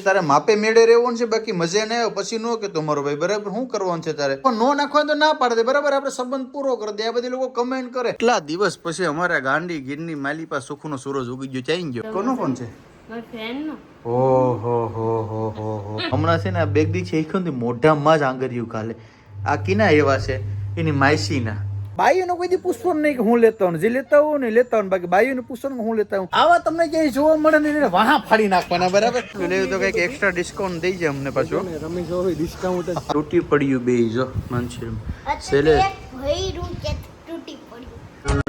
તારે માપે મેળે રહેવાનું છે બાકી મજા આવે પછી નો કે તમારો ભાઈ બરાબર શું કરવાનું છે તારે? પણ નો નાખવાનું તો ના પાડે દે બરાબર? આપણે સંબંધ પૂરો કરી દે આ બધી લોકો કમેન્ટ કરે. એટલા દિવસ પછી અમારા ગાંડી ગીરની માલિપા સુખનો સૂરજ ઉગી ગયો ચાઈ ગયો. કોનો ફોન છે? ઓહો હો હો હો હો. હમણાં છે ને આ બેગ દી છે એ મોઢામાં જ આંગર્યું કાલે. આ કિના એવા છે? એની માયસીના બાઈઓનો કોઈ દી પૂછવાનું નહીં કે હું લેતા હોઉં જે લેતા હોઉં ને લેતા હોઉં બાકી બાઈઓને પૂછવાનું હું લેતા હોઉં આવા તમને ક્યાંય જોવા મળે ને એને વાહ ફાડી નાખવાના બરાબર? લેવું તો કંઈક એક્સ્ટ્રા ડિસ્કાઉન્ટ દઈ જાય અમને પાછું. તમે જો ડિસ્કાઉન્ટ તૂટી પડ્યું બે જો મનશીર સેલે. ભૈરું કે તૂટી પડ્યું.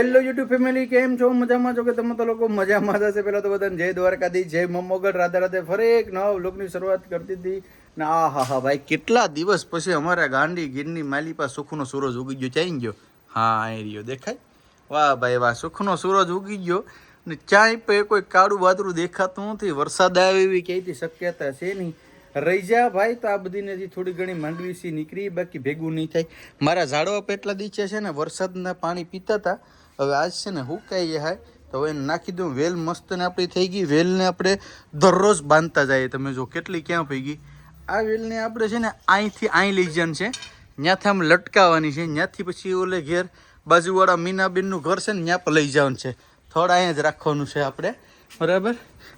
હેલો યુટ્યુબ ફેમિલી કેમ છો? મજામાં છો કે તમે તો લોકો મજામાં જશે પેલા તો બધાને જય દ્વારકાધી જય મમોગઢ. રાધે રાધે ફરી એક નવ લોકની શરૂઆત કરતી હતી. ને આ હા હા, ભાઈ, કેટલા દિવસ પછી અમારા ગાંડી ગીરની માલિપા સુખનો સૂરજ ઉગી ગયો, ચાઈ ગયો? હા એ રહ્યો, દેખાય? વાહ, ભાઈ, વાહ, સુખનો સૂરજ ઉગી ગયો ને ચાય પે કોઈ કાળું વાદળું દેખાતું નથી. વરસાદ આવે એવી ક્યાંયથી શક્યતા છે નહીં? રહી જા, ભાઈ, તો આ બધીને હજી થોડી ઘણી માંડવી સી નીકળી, બાકી ભેગું નહીં થાય. મારા ઝાડવા પેટલા દીચે છે ને, વરસાદના પાણી પીતા હતા હવે આજ છે ને હુકાઈ હાય? તો હવે નાખી દઉં, વેલ મસ્ત ને આપણી થઈ ગઈ, વેલને આપણે દરરોજ બાંધતા જઈએ. તમે જો, કેટલી ક્યાં ભેગી? ગઈ આ વેલને આપણે છે ને અહીંથી અહીં લઈ જવાનું છે. ત્યાંથી આમ લટકાવવાની છે. ત્યાંથી પછી ઓલે ઘેર બાજુવાળા મીનાબેનનું ઘર છે ને ત્યાં પર લઈ જવાનું છે. થોડા અહીંયા જ રાખવાનું છે આપણે. બરાબર?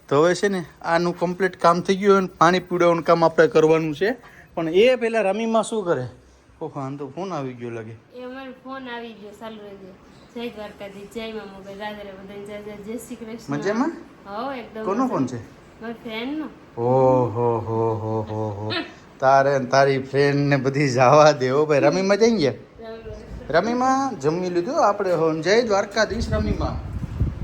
તો હવે છે ને આનું કમ્પ્લીટ કામ થઈ ગયું અને પાણી પીવડાવવાનું કામ આપણે કરવાનું છે. પણ એ પહેલાં રમીમાં શું કરે? ઓહો આમ તો ફોન આવી ગયો લાગે. એ ફોન આવી ગયો ચાલુ રહેજો જય દ્વારકાધીશ જય મા મોગલ રાધે રાધે જય જય જય શ્રી કૃષ્ણ. મજામાં? હો એકદમ કોનો ફોન છે? ઓહો હો હો હો હો તારે તારી ફ્રેન્ડ ને બધી જવા દે ઓ ભાઈ. રમીમાં જઈ ગયા? રમીમાં? જમી લીધું આપણે હોમ જય દ્વારકાધીશ રમીમાં.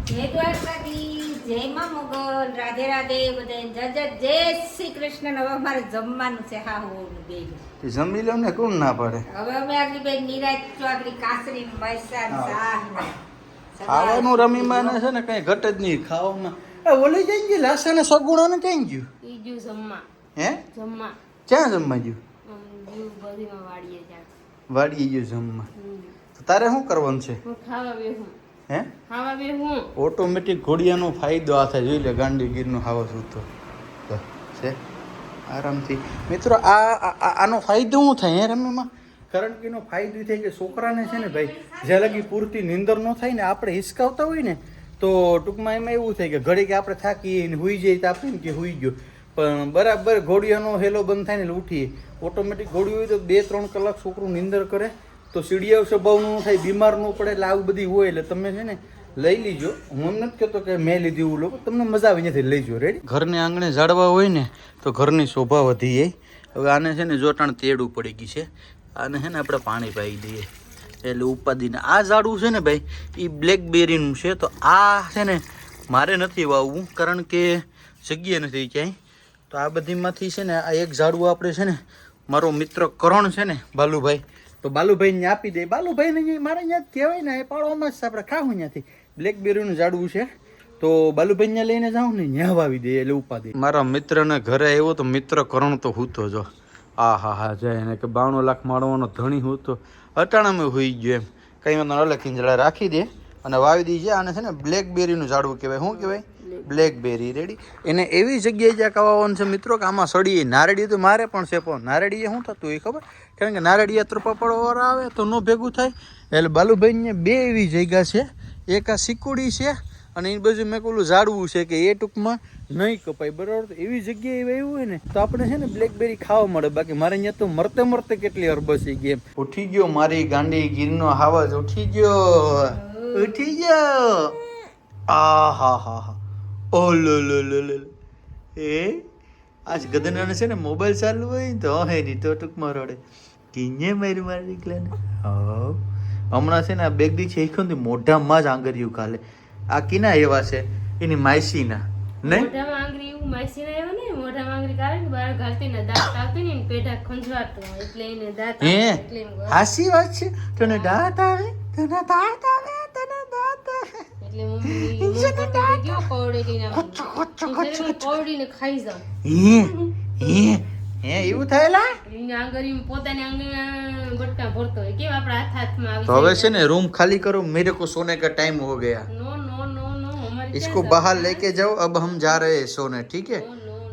જય દ્વારકાધીશ જય માં મોગલ રાધે રાધે બધે જય જય જય શ્રી કૃષ્ણ. હવે અમારે જમવાનું છે. હા હું બે જમી લો ને કોણ ના પડે? હવે અમે આગલી બેન નિરાજ ચોકડી કાસરી મૈસાન શાહ ખાવાનું રમીમાં ને છે ને કઈ ઘટ જ નહીં. ખાવામાં એ ઓલી જઈ ગઈ? લાસ અને સગુણો ને ક્યાં ગયું? ઈ ગયું જમવા. હે? જમવા. ક્યાં જમવા ગયું? બધીમાં વાડીએ જાય ગયું જમવા. તો તારે શું કરવાનું છે? હું ખાવા બેહું. હે? ખાવા બેહું. ઓટોમેટિક ઘોડિયાનો ફાયદો આ થાય. જોઈ લે ગાંડીગીરનો હાવા સૂતો. છે? આરામથી. મિત્રો આ આનો ફાયદો શું થાય હે રમીમાં? કારણ કે એનો ફાયદો થાય કે છોકરાને છે ને ભાઈ જ્યાં લગી પૂરતી નીંદર ન થાય ને આપણે હિસકાવતા હોય ને તો ટૂંકમાં એમાં એવું થાય કે ઘડી કે આપણે થાકીએ ને હુઈ જઈએ તો આપણે કે હુઈ ગયો. પણ બરાબર ઘોડિયાનો હેલો બંધ થાય ને એટલે ઉઠીએ. ઓટોમેટિક ઘોડિયું હોય તો બે ત્રણ કલાક છોકરું નીંદર કરે, તો સીડિયા સ્વભાવનું થાય, બીમાર ન પડે, એટલે આવું બધી હોય એટલે તમે છે ને લઈ લીજો. હું એમ નથી કહેતો કે મેં લીધી એવું લોકો, તમને મજા આવી નથી લઈજો. રેડી ઘરને આંગણે ઝાડવા હોય ને, તો ઘરની શોભા વધી જાય. હવે આને છે ને જોટાણ તેડું પડી ગઈ છે. આને છે ને આપણે પાણી પાઈ દઈએ. એટલે ઉપાધિને. આ ઝાડવું છે ને ભાઈ એ બ્લેકબેરીનું છે. તો આ છે ને મારે નથી વાવવું, કારણ કે જગ્યા નથી ક્યાંય. તો આ બધીમાંથી છે ને આ એક ઝાડવું આપણે છે ને, મારો મિત્ર કરણ છે ને, બાલુભાઈ. તો બાલુભાઈને આપી દે. બાલુભાઈને મારે જ કહેવાય ને, એ પાડવામાં જ આપણે, ખાવું ત્યાંથી બ્લેકબેરીનું ઝાડવું છે. તો બાલુભાઈને લઈને જાઉં ને ત્યાં વાવી દે, એટલે ઉપાધિ. મારા મિત્રને ઘરે આવ્યો તો મિત્ર કરણ તો હૂતો જો. આ હા હા જાય એને કે બાણું લાખ માળવાનો ધણી હૂતો અટાણામાં હોઈ ગયો એમ. કંઈ વાંધો અલગ કિંજળા રાખી દે અને વાવી દીજે. આને છે ને બ્લેકબેરીનું ઝાડવું કહેવાય. શું કહેવાય? બ્લેકબેરી રેડી એને એવી જગ્યાએ જ્યાં કવાવાનું છે મિત્રો કે આમાં સડીએ નારેડી તો મારે પણ છે, પણ નારડીએ શું થતું એ ખબર? કારણ કે નારડીએ ત્રપાપડો આવે તો ન ભેગું થાય. એટલે બાલુભાઈને બે એવી જગ્યા છે. એક આ સિકુડી છે અને એ બાજુ મેં પેલું ઝાડવું છે કે એ ટૂંકમાં નહીં કપાય, બરાબર? તો એવી જગ્યાએ એવા હોય ને, તો આપણે છે ને બ્લેકબેરી ખાવા મળે. બાકી મારે અહીંયા તો મરતે મરતે કેટલી અરબસી ગેમ ઉઠી ગયો મારી ગાંડી ગીરનો હાવાજ ઉઠી ગયો. ઉઠી ગયો. આ હા હા. હા ઓ, લો લો લો લો. એ? આજ ગદનાને છે ને મોબાઈલ ચાલુ હોય તો હે નહીં તો ટૂંકમાં રડે. કિંજે મારી મારી નીકળે ને હમણાં છે ને આ બેગ દી છે મોઢામાં જ આંગર્યું કાલે આ કિના એવા છે? એની માયસીના નહીં મોઢામાં આંગળી એવું માયસીના એવા નહીં મોઢામાં આંગળી કાઢે ને બહાર ઘાલતી ને દાંત આવતી ને પેઢા ખંજવાતો એટલે એને દાંત હે? હાસી વાત છે? તને દાંત આવે? તને દાંત આવે? તને દાંત આવે? એટલે મમ્મી મમ્મી કરતી હતી, કેવું ને ખાઈ જાઉં. હે? હે? હે એવું થયેલા? આંગળી પોતાની આંગળી બટકા ભરતો હોય. કેમ આપણા હાથ હાથમાં આવી હવે છે ને રૂમ ખાલી કરો મેરે કો સોને કા ટાઈમ હો ગયા. इसको बाहर लेके जाओ अब हम जा रहे हैं सोने ठीक है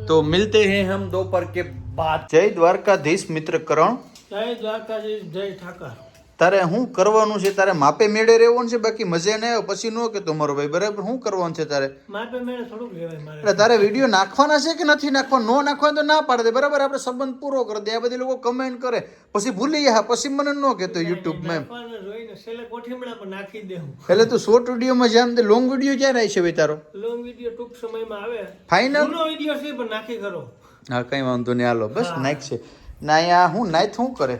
तो मिलते हैं हम दोपहर के बाद जय द्वारकाधीश मित्र करण जय द्वारकाधीश जय ठाकर તારે શું કરવાનું છે? તારે માપે મેળે રહેવાનું છે? બાકી મજા નહીં પછી ન કે તમારો ભાઈ બરાબર શું કરવાનું છે તારે? એટલે તારે વીડિયો નાખવાના છે કે નથી નાખવા નો નાખવા તો ના પાડે દે બરાબર? આપણે સંબંધ પૂરો કરી દે આ બધી લોકો કમેન્ટ કરે. પછી ભૂલી ગયા પછી મને ન કહેતો યુટ્યુબમાં એટલે તું શોર્ટ વિડીયોમાં જેમ તે લોંગ વીડિયો ક્યાં આવી છે ભાઈ તારો? લોંગ વીડિયો ટૂંક સમયમાં આવે. ફાઇનલ વીડિયો છે પણ નાખી કરો હા કઈ વાંધો નહીં હાલો બસ નાખ છે. ના અહીંયા હું નાઈટ શું કરે?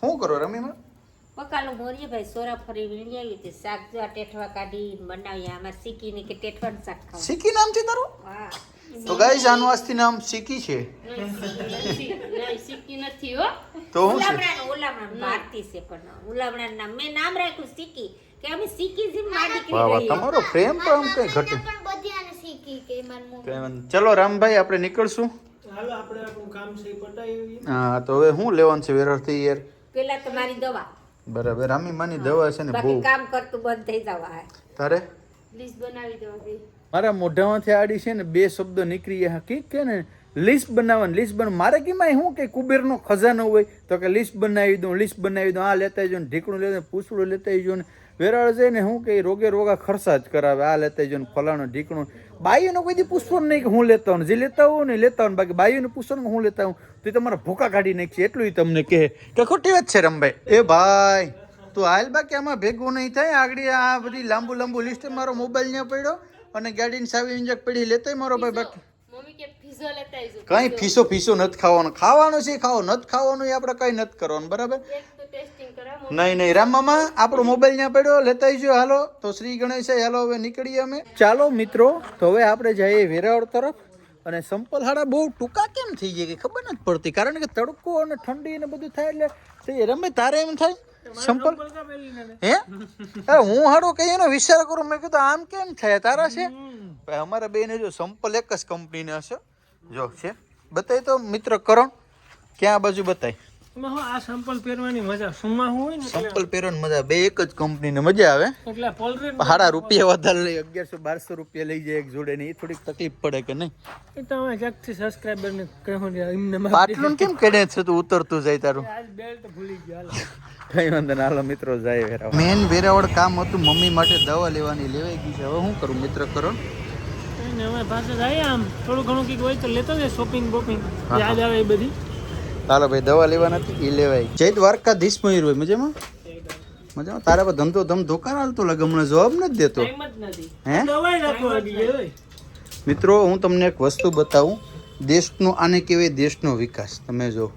શું કરો રમીમાં? બકાલું મોરીએ ભાઈ સોરા ફરી વીણી આવી હતી. શાક જો આ ટેઠવા કાઢી બનાવી. આમાં શીકીને કે ટેઠવાનું શાક ખાવ. સિકી નામ છે તારું તો ગાઈસ આનું આજથી નામ સિકી છે. નહીં નથી હો. તો હું છે? ઉલામણા ઉલામણાનું ભારતી છે પણ ઉલામણા નામ. મેં નામ રાખ્યું શીકી કે અમે શીકી જેમ મારી કે વાહ વાહ તમારો પ્રેમ પણ આમ કઈ ઘટે. પણ બધી આને શીખી કે મારી મમ્મી. ચલો રામભાઈ આપણે નીકળશું. હાલો આપણે આપણું કામ છે એ હા તો હવે હું લેવાનું છે વેરરથી યાર? પેલા તો મારી દવા. બરાબર. આમી માની દવા છે ને બાકી બહુ. કામ કરતું બંધ થઈ જવા તારે? લિસ્ટ બનાવી દો મારા મોઢામાંથી આડી છે ને બે શબ્દો નીકળી ગયા. કે કે ને લિસ્ટ બનાવવાની લિસ્ટ બન મારે કેમાં શું કે કુબેરનો ખજાનો હોય તો કે લિસ્ટ બનાવી દઉં લિસ્ટ બનાવી દઉં. આ લેતા જો ને ઢીકણું લેતા પૂછડું લેતા જો ને. વેરાળ જઈને ને શું કે રોગે રોગા ખર્ચા જ કરાવે. આ લેતા જો ને ફલાણું ઢીકણું. બાઈઓને કોઈ દી પૂછવાનું નહીં કે હું લેતા હોઉં જે લેતા હોઉં ને લેતા હોઉં બાકી બાઈઓને પૂછવાનું હું લેતા હોઉં તો તમારા ભૂકા કાઢી નાખશે. એટલું તમને કહે કે ખોટી વાત છે રમભાઈ. એ ભાઈ તું હાલ બાકી આમાં ભેગું નહીં થાય. આગળ આ બધી લાંબુ લાંબુ લિસ્ટ મારો મોબાઈલ ત્યાં પડ્યો અને ગાડીની સાવી ઇન્જેક્ટ પડી. લેતોય મારો ભાઈ બાકી. કઈ ફીસો ફીસો નથી ખાવાનું. ખાવાનું છે ખાવો નથી ખાવાનું એ આપણે કઈ નથી કરવાનું. બરાબર એક તો ટેસ્ટિંગ કરાવો નહીં નહીં. રામ મામા આપણો મોબાઈલ ત્યાં પડ્યો લેતા આવીશું હાલો તો શ્રી ગણેશ હાલો હવે નીકળીએ અમે. ચાલો મિત્રો તો હવે આપણે જઈએ વેરાવળ તરફ. અને સંપલ હાડા બહુ ટૂંકા કેમ થઈ જાય કે ખબર નથી પડતી? કારણ કે તડકો અને ઠંડી ને બધું થાય એટલે તે રમે તારે એમ થાય? સંપલ હે? હું હાડો કઈ એનો વિચાર કરું? મેં કીધું આમ કેમ થાય? તારા છે? ભાઈ અમારા બેને જો સંપલ એક જ કંપનીને હશે જો છે. બતાય તો મિત્ર કરણ ક્યાં બાજુ બતાય? આ સંપલ પહેરવાની મજા. સુમાં હું હોય ને સંપલ પહેરવાની મજા. બે એક જ કંપનીને મજા આવે. એટલે રૂપિયા વધારે લઈ અગિયારસો બારસો રૂપિયા લઈ જાય એક જોડે ને એ થોડીક તકલીફ પડે કે નહીં? એ તો અમે જાગથી સબસ્ક્રાઇબર ને કહું ને એમને પાટલું કેમ કેડે છે તું? ઉતરતું જાય તારું. આજ બેલ્ટ ભૂલી ગયો કઈ વાંધો ના હાલો મિત્રો જાય વેરાવળ. મેન વેરાવળ કામ હતું મમ્મી માટે દવા લેવાની લેવાઈ ગઈ છે. હવે શું કરું મિત્ર કરો. અને અમે પાછા જઈએ આમ. થોડું ઘણું કંઈક હોય તો લેતો જાય શોપિંગ બોપિંગ. યાદ આવે એ બધી. ચાલો ભાઈ દવા લેવા નથી એ લેવાય. જય દ્વારકાધીશ મયુર ભાઈ મજામાં? મજામાં? તારા પર ધંધો ધમ ધોકાર હાલતો લાગે હમણાં જવાબ નથી દેતો. હે? મિત્રો હું તમને એક વસ્તુ બતાવું. દેશનો આને કહેવાય દેશનો વિકાસ. તમે જો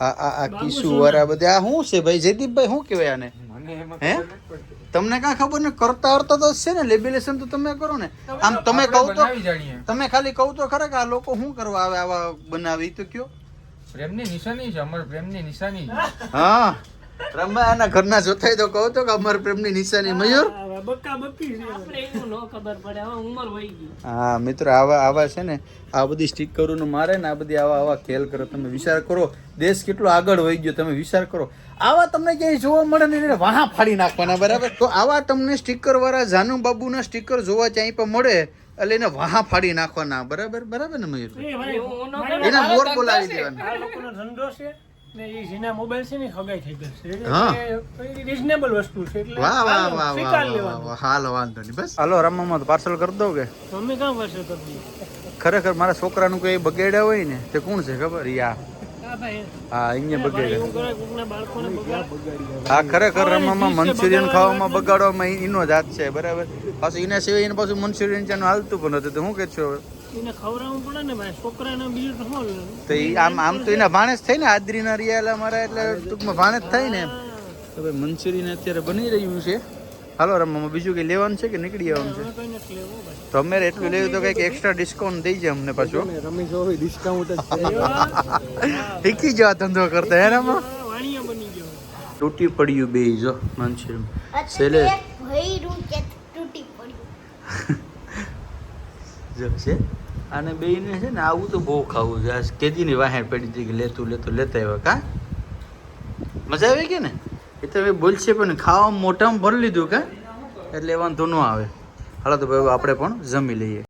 આ આ આ કિસ્સુ આ બધા આ શું છે ભાઈ? જયદીપભાઈ શું કહેવાય આને? હે? તમને કાં ખબર ને કરતા હરતા તો છે ને લેબિલેશન તો તમે કરો ને. આમ તમે કહું તો તમે ખાલી કહું તો ખરા કે આ લોકો શું કરવા આવે આવા બનાવી? તો કયો. પ્રેમની નિશાની છે અમર પ્રેમની નિશાની હા. રમા આના ઘરના જોતાઈ તો કહું તો કે અમર પ્રેમની નિશાની મયુર? આ બક્કા બક્કી છે. આપણે એવું ન ખબર પડે હવે ઉંમર વહી ગઈ. હા મિત્રો આવા આવા છે ને આ બધી સ્ટીકરોને મારે ને આ બધી આવા આવા ખેલ કરો તમે વિચાર કરો દેશ કેટલો આગળ વહી ગયો તમે વિચાર કરો. આવા તમને ક્યાંય જોવા મળે ને એને વાહ ફાડી નાખવાના બરાબર? તો આવા તમને સ્ટીકર વાળા જાનુ બાબુના સ્ટીકર જોવા ક્યાંય પણ મળે એટલે એને વાહ ફાડી નાખવાના. બરાબર? બરાબર ને મયુર એના મોર બોલાવી દેવાના. આ લોકોનો ધંધો છે ને એ જેના મોબાઈલ છે ને હગાઈ થઈ ગઈ છે. હા. રિઝનેબલ વસ્તુ છે. એટલે વાહ વાહ વાહ વાહ હાલો વાંધો નહીં. બસ. હાલો રમવામાં પાર્સલ કરી દો કે? તમે કામ વર્ષે કરી દઈએ ખરેખર મારા છોકરાનું કોઈ બગેડ્યા હોય ને તે કોણ છે ખબર? યા. હા અહીંયા બગેડ્યા. ખરેખર રમવામાં મંચુરિયન ખાવામાં બગાડવામાં એનો જ હાથ છે બરાબર? પાછું એના સિવાય એને પાછું મંચુરિયન ચાનું હાલતું પણ હતું તો શું કે છો હવે? એને ખવડાવવું પડે ને ભાઈ છોકરાને બીજું તો તો ઈ આમ આમ તો એના ભાણેજ થાય ને આદરીના રિયાલા મારા એટલે ટૂંકમાં ભાણેજ થાય ને તો ભાઈ મંચુરિયન અત્યારે બની રહ્યું છે. હાલો રમવામાં બીજું કંઈ લેવાનું છે કે નીકળી આવવાનું છે? તો અમે એટલું લેવું તો કંઈક એક્સ્ટ્રા ડિસ્કાઉન્ટ દઈ જાય અમને પાછું. શીખી જવા ધંધો કરતા હે રમા? હા, વાણિયા બની ગયો. તૂટી પડ્યું બે જો માનસી સેલે તૂટી પડ્યું. જો છે. અને બેયને છે ને આવું તો બહુ ખાવું છે. આ કેદીની વાહે પડી હતી કે લેતું લેતું લેતા આવ્યા કા? મજા આવી કે ને? એ તો હવે બોલશે, પણ ખાવામાં મોટામાં ભરી લીધું કે? એટલે વાંધો ન આવે. હાલો તો ભાઈ આપણે પણ જમી લઈએ.